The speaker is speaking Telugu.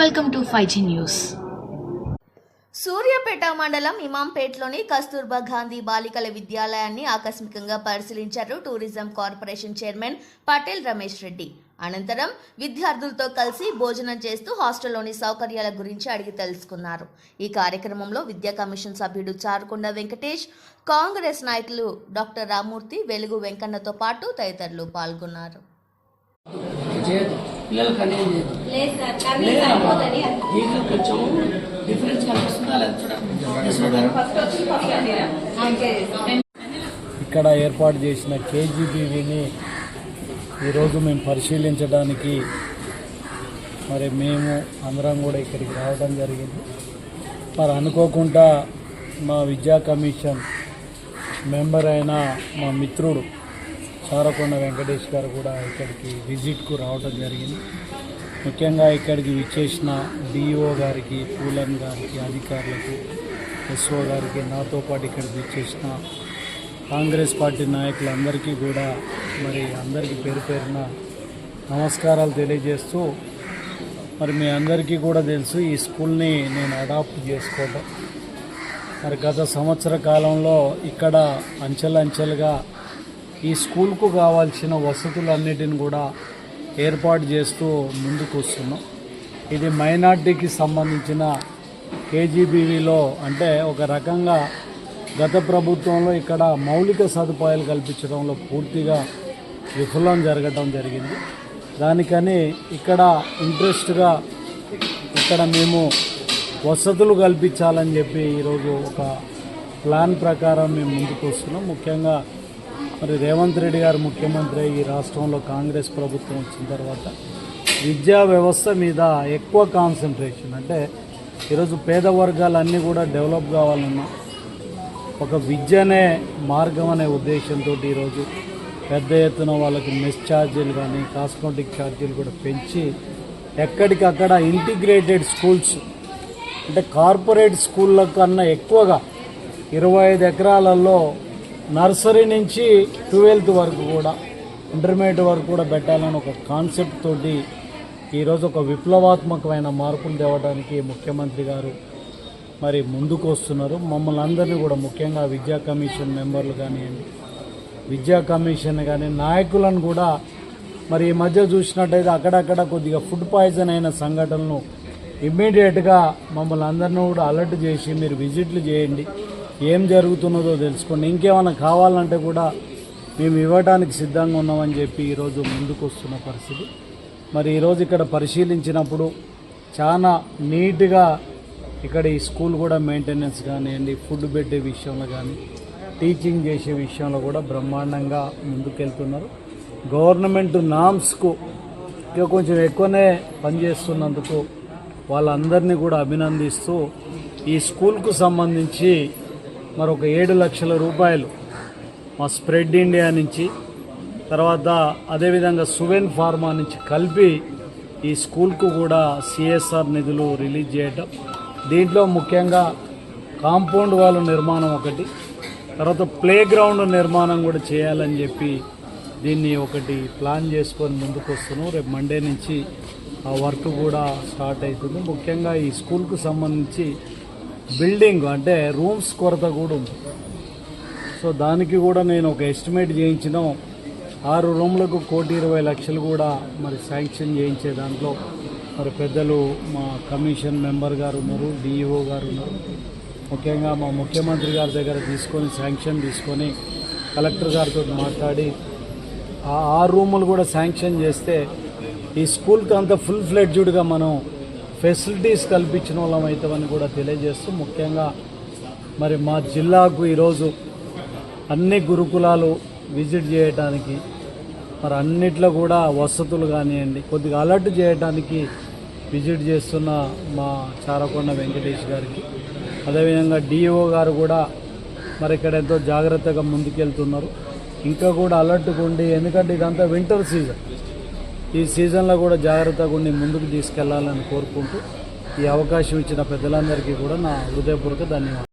Welcome to five G news Suryapet మండలం ఇమాంపేట్లోని కస్తూర్బా గాంధీ బాలికల విద్యాలయాన్ని ఆకస్మికంగా పరిశీలించారు tourism corporation chairman Patel Ramesh Reddy. అనంతరం విద్యార్థులతో కలిసి భోజనం చేస్తూ హాస్టల్లోని సౌకర్యాల గురించి అడిగి తెలుసుకున్నారు. ఈ కార్యక్రమంలో విద్యా కమిషన్ సభ్యుడు చారుకొండ వెంకటేష్ కాంగ్రెస్ నాయకులు డాక్టర్ రామూర్తి వెలుగు వెంకన్నతో పాటు తదితరులు పాల్గొన్నారు. పిల్లలకి అనేది లేదు. డిఫరెన్స్ కనిపిస్తుందా లేదా చూడండి. చూడండి. ఇక్కడ ఏర్పాటు చేసిన కేజీబీవీని ఈరోజు మేము పరిశీలించడానికి మరి మేము అందరం కూడా ఇక్కడికి రావడం జరిగింది. మరి అనుకోకుండా మా విద్యా కమిషన్ మెంబర్ అయిన మా మిత్రుడు చారకొండ వెంకటేష్ గారు కూడా ఇక్కడికి విజిట్కు రావడం జరిగింది. ముఖ్యంగా ఇక్కడికి విచ్చేసిన డిఈఓ గారికి పూలన్ గారికి అధికారులకు ఎస్ఓ గారికి నాతో పాటు ఇక్కడికి విచ్చేసిన కాంగ్రెస్ పార్టీ నాయకులందరికీ కూడా మరి అందరికీ పేరు పేరున నమస్కారాలు తెలియజేస్తూ మరి మీ అందరికీ కూడా తెలుసు ఈ స్కూల్ని నేను అడాప్ట్ చేసుకోవడం మరి గత సంవత్సర కాలంలో ఇక్కడ అంచెలంచెలుగా ఈ స్కూల్కు కావాల్సిన వసతులన్నిటిని కూడా ఏర్పాటు చేస్తూ ముందుకు వస్తున్నాం ఇది మైనార్టీకి సంబంధించిన కేజీబీవీలో అంటే ఒక రకంగా గత ప్రభుత్వంలో ఇక్కడ మౌలిక సదుపాయాలు కల్పించడంలో పూర్తిగా విఫలం జరగటం జరిగింది. దానికని ఇక్కడ ఇంట్రెస్ట్గా ఇక్కడ మేము వసతులు కల్పించాలని చెప్పి ఈరోజు ఒక ప్లాన్ ప్రకారం మేము ముందుకు వస్తున్నాం ముఖ్యంగా మరి రేవంత్ రెడ్డి గారు ముఖ్యమంత్రి ఈ రాష్ట్రంలో కాంగ్రెస్ ప్రభుత్వం వచ్చిన తర్వాత విద్యా వ్యవస్థ మీద ఎక్కువ కాన్సన్ట్రేషన్ అంటే ఈరోజు పేద వర్గాలన్నీ కూడా డెవలప్ కావాలన్నా ఒక విద్యనే మార్గం అనే ఉద్దేశంతో ఈరోజు పెద్ద ఎత్తున వాళ్ళకి మెస్ ఛార్జీలు కానీ కాస్మెటిక్ ఛార్జీలు కూడా పెంచి ఎక్కడికక్కడ ఇంటిగ్రేటెడ్ స్కూల్స్ అంటే కార్పొరేట్ స్కూళ్ళ కన్నా ఎక్కువగా ఇరవై ఐదు ఎకరాలలో నర్సరీ నుంచి ట్వెల్త్ వరకు కూడా ఇంటర్మీడియట్ వరకు కూడా పెట్టాలని ఒక కాన్సెప్ట్ తోటి ఈరోజు ఒక విప్లవాత్మకమైన మార్పులు తేవడానికి ముఖ్యమంత్రి గారు మరి ముందుకు వస్తున్నారు. మమ్మల్ని అందరినీ కూడా ముఖ్యంగా విద్యా కమిషన్ మెంబర్లు కానివ్వండి విద్యా కమిషన్ కానీ నాయకులను కూడా మరి ఈ మధ్య చూసినట్టయితే అక్కడక్కడ కొద్దిగా ఫుడ్ పాయిజన్ అయిన సంఘటనలు ఇమ్మీడియట్గా మమ్మల్ని అందరినీ కూడా అలర్ట్ చేసి మీరు విజిట్లు చేయండి. ఏం జరుగుతున్నదో తెలుసుకోండి. ఇంకేమైనా కావాలంటే కూడా మేము ఇవ్వడానికి సిద్ధంగా ఉన్నామని చెప్పి ఈరోజు ముందుకు వస్తున్న పరిస్థితి. మరి ఈరోజు ఇక్కడ పరిశీలించినప్పుడు చాలా నీట్గా ఇక్కడ ఈ స్కూల్ కూడా మెయింటెనెన్స్ కానివ్వండి ఫుడ్ పెట్టే విషయంలో కానీ టీచింగ్ చేసే విషయంలో కూడా బ్రహ్మాండంగా ముందుకెళ్తున్నారు. గవర్నమెంట్ నామ్స్కు ఇంకా కొంచెం ఎక్కువనే పనిచేస్తున్నందుకు వాళ్ళందరినీ కూడా అభినందిస్తూ ఈ స్కూల్కు సంబంధించి మరొక ఏడు లక్షల రూపాయలు మా స్ప్రెడ్ ఇండియా నుంచి తర్వాత అదేవిధంగా సువెన్ ఫార్మా నుంచి కలిపి ఈ స్కూల్కు కూడా సిఎస్ఆర్ నిధులు రిలీజ్ చేయటం. దీంట్లో ముఖ్యంగా కాంపౌండ్ వాళ్ళ నిర్మాణం ఒకటి తర్వాత ప్లే గ్రౌండ్ నిర్మాణం కూడా చేయాలని చెప్పి దీన్ని ఒకటి ప్లాన్ చేసుకొని ముందుకు వస్తున్నాం. రేపు మండే నుంచి ఆ వర్క్ కూడా స్టార్ట్ అవుతుంది. ముఖ్యంగా ఈ స్కూల్కు సంబంధించి బిల్డింగ్ అంటే రూమ్స్ కొరత కూడా ఉంది. సో దానికి కూడా నేను ఒక ఎస్టిమేట్ చేయించిన. ఆరు రూమ్లకు కోటి ఇరవై లక్షలు కూడా మరి శాంక్షన్ చేయించే దాంట్లో మరి పెద్దలు మా కమిషన్ మెంబర్ గారు ఉన్నారు డిఈఓ గారు ఉన్నారు. ముఖ్యంగా మా ముఖ్యమంత్రి గారి దగ్గర తీసుకొని శాంక్షన్ తీసుకొని కలెక్టర్ గారితో మాట్లాడి ఆ ఆరు రూములు కూడా శాంక్షన్ చేస్తే ఈ స్కూల్కి అంత ఫుల్ ఫ్లెడ్జ్డ్గా మనం ఫెసిలిటీస్ కల్పించిన వాళ్ళం అవుతామని కూడా తెలియజేస్తూ ముఖ్యంగా మరి మా జిల్లాకు ఈరోజు అన్ని గురుకులాలు విజిట్ చేయడానికి మరి అన్నిట్లో కూడా వసతులు కానివ్వండి కొద్దిగా అలర్ట్ చేయడానికి విజిట్ చేస్తున్న మా చారకొండ వెంకటేష్ గారికి. అదేవిధంగా డిఓ గారు కూడా మరి ఇక్కడ ఎంతో జాగ్రత్తగా ముందుకెళ్తున్నారు. ఇంకా కూడా అలర్ట్గా ఉండి ఎందుకంటే ఇదంతా వింటర్ సీజన్. ఈ సీజన్లో కూడా జాగ్రత్తగా ఉండి ముందుకు తీసుకెళ్ళాలని కోరుకుంటూ ఈ అవకాశం ఇచ్చిన పెద్దలందరికీ కూడా నా హృదయపూర్వక ధన్యవాదాలు.